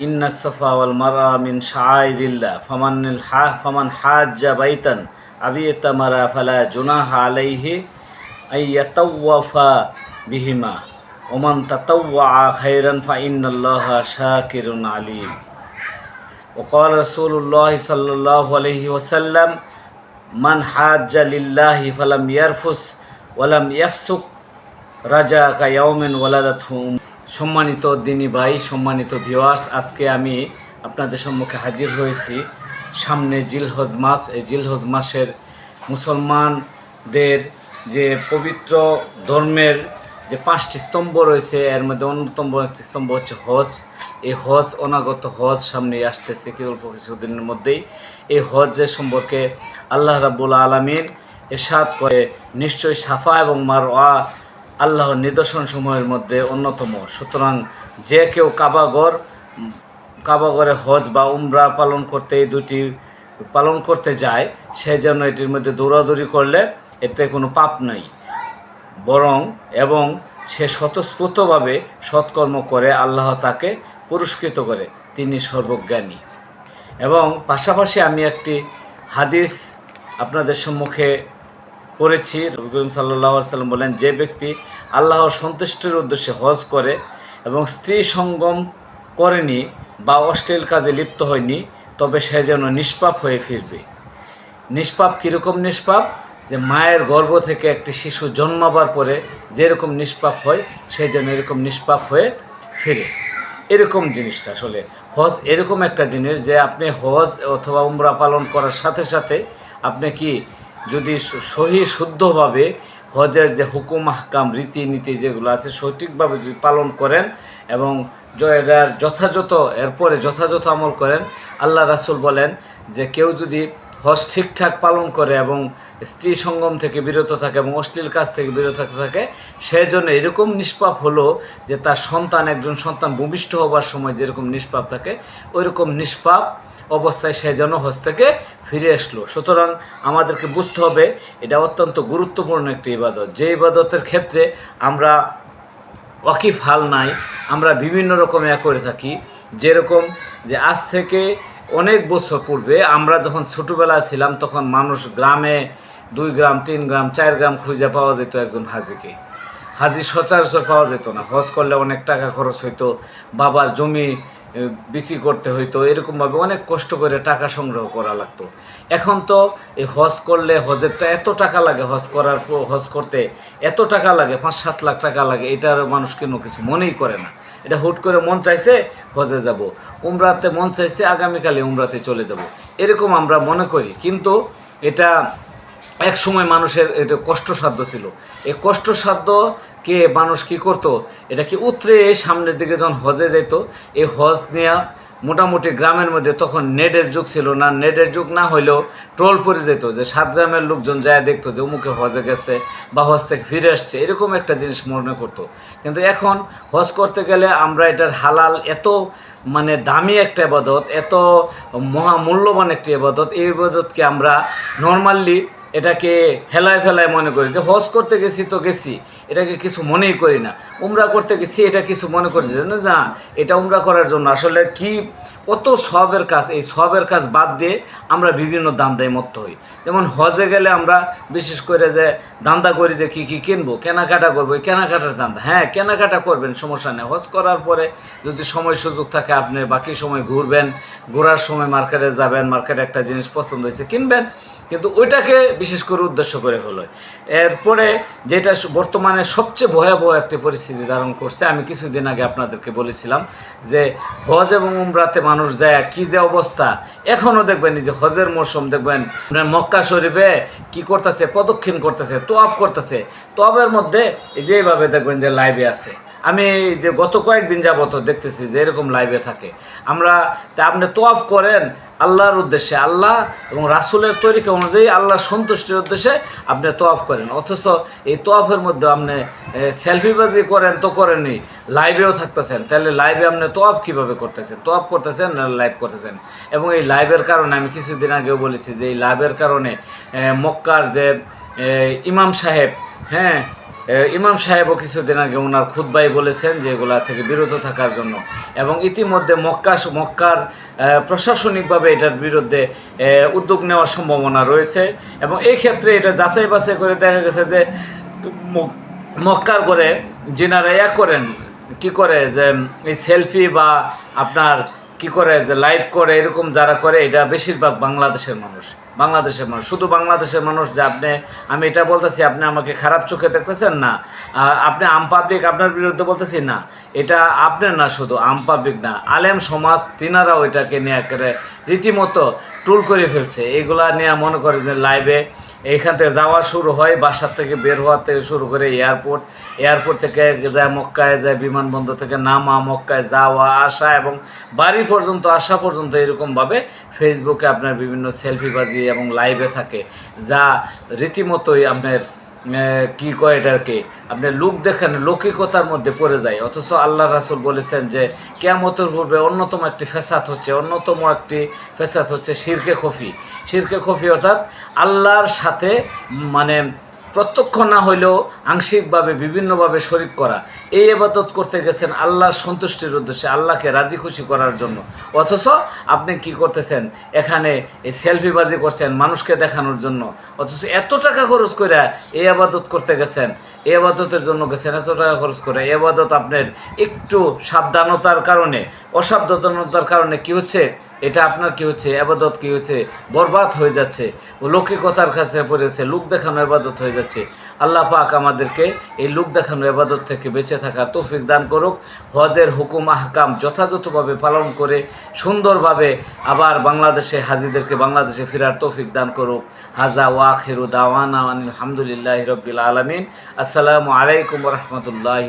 ইন্না সফা ওয়াল মারা মিন শাআইরিল্লাহ ফামান হা ফামান হাজ্জা বাইতান আবিয়াতা মারা ফালা জুনাহা আলাইহি আইয়াতাওয়াফা বিহিমা ওমান তাতাওয়া খাইরান ফা ইন্নাল্লাহা শাকিরুন আলিম وقال رسول الله صلى الله عليه وسلم من حاج لله فلم يرفس ولم يفسق রাজা কায়াউমেন ওয়ালাদাথুম সম্মানিত দিনী ভাই, সম্মানিত ভিওয়ার্স আজকে আমি আপনাদের সম্মুখে হাজির হয়েছি। সামনে জিলহজ মাস, এই জিলহজ মাসের মুসলমানদের যে পবিত্র ধর্মের যে পাঁচটি স্তম্ভ রয়েছে, এর মধ্যে অন্যতম একটি স্তম্ভ হচ্ছে হজ। এই হজ, অনাগত হজ সামনে আসতেছে অল্প কিছুদিনের মধ্যেই। এই হজের সম্পর্কে আল্লাহ রাবুল আলমিন এরশাদ করে, নিশ্চয়ই সাফা এবং মারওয়া আল্লাহর নিদর্শন সময়ের মধ্যে অন্যতম। সুতরাং যে কেউ কাবাগর, কাবাগরে হজ বা উমরা পালন করতে, এই দুটি পালন করতে যায়, সে যেন এটির মধ্যে দৌড়াদৌড়ি করলে এতে কোনো পাপ নাই। বরং, এবং সে স্বতঃস্ফূর্তভাবে সৎকর্ম করে, আল্লাহ তাকে পুরস্কৃত করে, তিনি সর্বজ্ঞানী। এবং পাশাপাশি আমি একটি হাদিস আপনাদের সম্মুখে পড়েছি। রবি করিম সাল্লাহ সাল্লাম বলেন, যে ব্যক্তি আল্লাহ সন্তুষ্টির উদ্দেশ্যে হজ করে এবং স্ত্রী সঙ্গম করেনি বা অশ্লীল কাজে লিপ্ত হয়নি, তবে সে যেন নিষ্পাপ হয়ে ফিরবে। নিষ্পাপ কীরকম নিষ্পাপ? যে মায়ের গর্ভ থেকে একটি শিশু জন্মাবার পরে যেরকম নিষ্পাপ হয়, সে যেন এরকম নিষ্পাপ হয়ে ফিরে। এরকম জিনিসটা আসলে। হজ এরকম একটা জিনিস যে আপনি হজ অথবা উমরা পালন করার সাথে সাথে আপনি কি যদি সহি শুদ্ধভাবে হজের যে হুকুম হাকাম রীতিনীতি যেগুলো আছে সঠিকভাবে যদি পালন করেন এবং এটার যথাযথ, এরপরে যথাযথ আমল করেন, আল্লাহ রাসুল বলেন যে কেউ যদি হজ ঠিকঠাক পালন করে এবং স্ত্রী সঙ্গম থেকে বিরত থাকে এবং অশ্লীল কাজ থেকে বিরত থাকে সেই জন্য এরকম নিষ্পাপ হলো যে তার সন্তান একজন সন্তান ভূমিষ্ঠ হবার সময় যেরকম নিষ্পাপ থাকে, ওইরকম নিষ্পাপ অবস্থায় সে যেন হজ থেকে ফিরে আসলো। সুতরাং আমাদেরকে বুঝতে হবে, এটা অত্যন্ত গুরুত্বপূর্ণ একটি ইবাদত। যে ইবাদতের ক্ষেত্রে আমরা ওয়াকিফ হাল নাই, আমরা বিভিন্ন রকম এ করে থাকি। যেরকম যে আজ থেকে অনেক বছর পূর্বে আমরা যখন ছোটোবেলায় ছিলাম, তখন মানুষ গ্রামে দুই গ্রাম, তিন গ্রাম, চার গ্রাম খুঁজে পাওয়া যেত একজন হাজিকে। হাজি সচরাচর পাওয়া যেত না। হজ করলে অনেক টাকা খরচ হইতো, বাবার জমি বিক্রি করতে হইতো, এরকমভাবে অনেক কষ্ট করে টাকা সংগ্রহ করা লাগতো। এখন তো এই হজ করলে হজেরটা এত টাকা লাগে, হজ করার পর, হজ করতে এত টাকা লাগে, পাঁচ সাত লাখ টাকা লাগে, এটার মানুষ কেন কিছু মনেই করে না। এটা হুট করে মন চাইছে, হজে যাব। উমরাতে মন চাইছে, আগামীকালে উমরাতে চলে যাব। এরকম আমরা মনে করি, কিন্তু এটা এক সময় মানুষের এটা কষ্টসাধ্য ছিল। এই কষ্টসাধ্যকে মানুষ কি করত? এটা কি উতরে সামনের দিকে যখন হজে যেত এই হজ নেওয়া মোটামুটি গ্রামের মধ্যে তখন নেটের যুগ ছিল না, নেটের যুগ না হইলেও ট্রোল পড়ে যেত যে সাত গ্রামের লোকজন যায় দেখতো যে অমুকে হজে গেছে বা হজ থেকে ফিরে আসছে, এরকম একটা জিনিস মনে করতো। কিন্তু এখন হজ করতে গেলে আমরা এটার হালাল এত মানে দামি একটা এবাদত এত মহামূল্যবান একটি এবাদত এই এবাদতকে আমরা নর্মালি এটাকে হেলায় ফেলায় মনে করি যে হজ করতে গেছি তো গেছি এটাকে কিছু মনেই করি না। উমরা করতে গেছি এটা কিছু মনে করি যে, না এটা উমরা করার জন্য আসলে কি, কত সবের কাজ, এই সবের কাজ বাদ দিয়ে আমরা বিভিন্ন দান্দায় মত্ত হই। যেমন হজে গেলে আমরা বিশেষ করে যে দান্দা করি যে কী কী কিনবো, কেনাকাটা করব কেনাকাটার দান্দা হ্যাঁ কেনাকাটা করবেন, সমস্যা নেই। হজ করার পরে যদি সময় সুযোগ থাকে, আপনি বাকি সময় ঘুরবেন, ঘোরার সময় মার্কেটে যাবেন, মার্কেটে একটা জিনিস পছন্দ হয়েছে, কিনবেন। কিন্তু ওইটাকে বিশেষ করে উদ্দেশ্য করে হলো। এরপরে যেটা বর্তমানে সবচেয়ে ভয়াবহ একটি পরিস্থিতি ধারণ করছে, আমি কিছুদিন আগে আপনাদেরকে বলেছিলাম যে হজ এবং উমরাতে মানুষ যায়, কি যে অবস্থা। এখনও দেখবেন যে হজের মৌসুম দেখবেন মক্কা শরীফে কি করতেছে প্রদক্ষিণ করতেছে, তোয়াব করতেছে। তোয়াবের মধ্যে এই যে এইভাবে দেখবেন যে লাইভে আছে। আমি যে গত কয়েকদিন যাবত দেখতেছি যে এরকম লাইভে থাকে। আমরা তা আপনি তোয়াফ করেন আল্লাহর উদ্দেশ্যে, আল্লাহ এবং রাসুলের তরিকা অনুযায়ী আল্লাহর সন্তুষ্টির উদ্দেশ্যে আপনি তোয়াফ করেন। অথচ এই তোয়াফের মধ্যে আপনি সেলফিবাজি করেন তো করেননি, লাইভেও থাকতেছেন। তাহলে লাইভে আপনি তোয়াফ কীভাবে করতেছেন? তোয়াফ করতেছেন না লাইভ করতেছেন? এবং এই লাইভের কারণে আমি কিছুদিন আগেও বলেছি যে এই লাইভের কারণে মক্কার যে ইমাম সাহেব হ্যাঁ ইমাম সাহেবও কিছুদিন আগে ওনার খুদ্বাই বলেছেন যে এগুলা থেকে বিরত থাকার জন্য। এবং ইতিমধ্যে মক্কা মক্কার প্রশাসনিকভাবে এটার বিরুদ্ধে উদ্যোগ নেওয়ার সম্ভাবনা রয়েছে। এবং এই ক্ষেত্রে এটা যাচাই বাছাই করে দেখা গেছে যে মক্কার করে যিনারা ইয়া করেন, কি করে যে, এই সেলফি বা আপনার কি করে যে লাইভ করে এরকম যারা করে, এটা বেশিরভাগ বাংলাদেশের মানুষ। বাংলাদেশের মানুষ। শুধু বাংলাদেশের মানুষ যে আপনি, আমি এটা বলতেছি, আপনি আমাকে খারাপ চোখে দেখতেছেন না। আপনি আম পাবলিক আপনার বিরুদ্ধে বলতেছি না। এটা আপনার না শুধু, আম পাবলিক না। আলেম সমাজ, তিনারাও এটাকে নিয়ে করে রীতিমতো টুল করে ফেলছে। এগুলা নিয়ে মনে করে যে লাইভে এইখান থেকে যাওয়া শুরু হয়, বাসার থেকে বের হওয়া থেকে শুরু করে এয়ারপোর্ট এয়ারপোর্ট থেকে যায় মক্কায়, যায় বিমানবন্দর থেকে নামা, মক্কায় যাওয়া, আসা এবং বাড়ি পর্যন্ত, আসা পর্যন্ত এরকমভাবে ফেসবুকে আপনার বিভিন্ন সেলফিবাজি এবং লাইভে থাকে। যা রীতিমতোই আপনার কি কয় এটাকে? আপনি লোক দেখেন, লৌকিকতার মধ্যে পড়ে যায়। অথচ আল্লাহ রাসুল বলেছেন যে, কেয়ামতের পূর্বে অন্যতম একটি ফেসাদ হচ্ছে, অন্যতম একটি ফেসাদ হচ্ছে শিরকে খফি শিরকে খফি অর্থাৎ আল্লাহর সাথে মানে প্রত্যক্ষ না হইলেও আংশিকভাবে, বিভিন্নভাবে শরিক করা। এই এবাদত করতে গেছেন আল্লাহর সন্তুষ্টির উদ্দেশ্যে, আল্লাহকে রাজি খুশি করার জন্য। অথচ আপনি কি করতেছেন? এখানে এই সেলফিবাজি করছেন মানুষকে দেখানোর জন্য। অথচ এত টাকা খরচ করে এই আবাদত করতে গেছেন। এই আবাদতের জন্য গেছেন এত টাকা খরচ করে। এই আবাদত আপনার একটু সাবধানতার কারণে, অসাবধানতার কারণে কি হচ্ছে? এটা আপনার কি হচ্ছে? আবাদত কি হচ্ছে? বরবাদ হয়ে যাচ্ছে। ও লৌকিকতার কাছে পড়েছে লোক দেখানো আবাদত হয়ে যাচ্ছে। আল্লাহ পাক আমাদেরকে এই লোক দেখানো আবাদত থেকে বেঁচে থাকার তৌফিক দান করুক। হজের হুকুম, আহকাম যথাযথভাবে পালন করে সুন্দরভাবে আবার বাংলাদেশে হাজিদেরকে বাংলাদেশে ফেরার তৌফিক দান করুক। হাজা ওয়াখিরু দাওয়ানা আলহামদুলিল্লাহ রবিল আলমিন। আসসালামু আলাইকুম রহমতুল্লাহ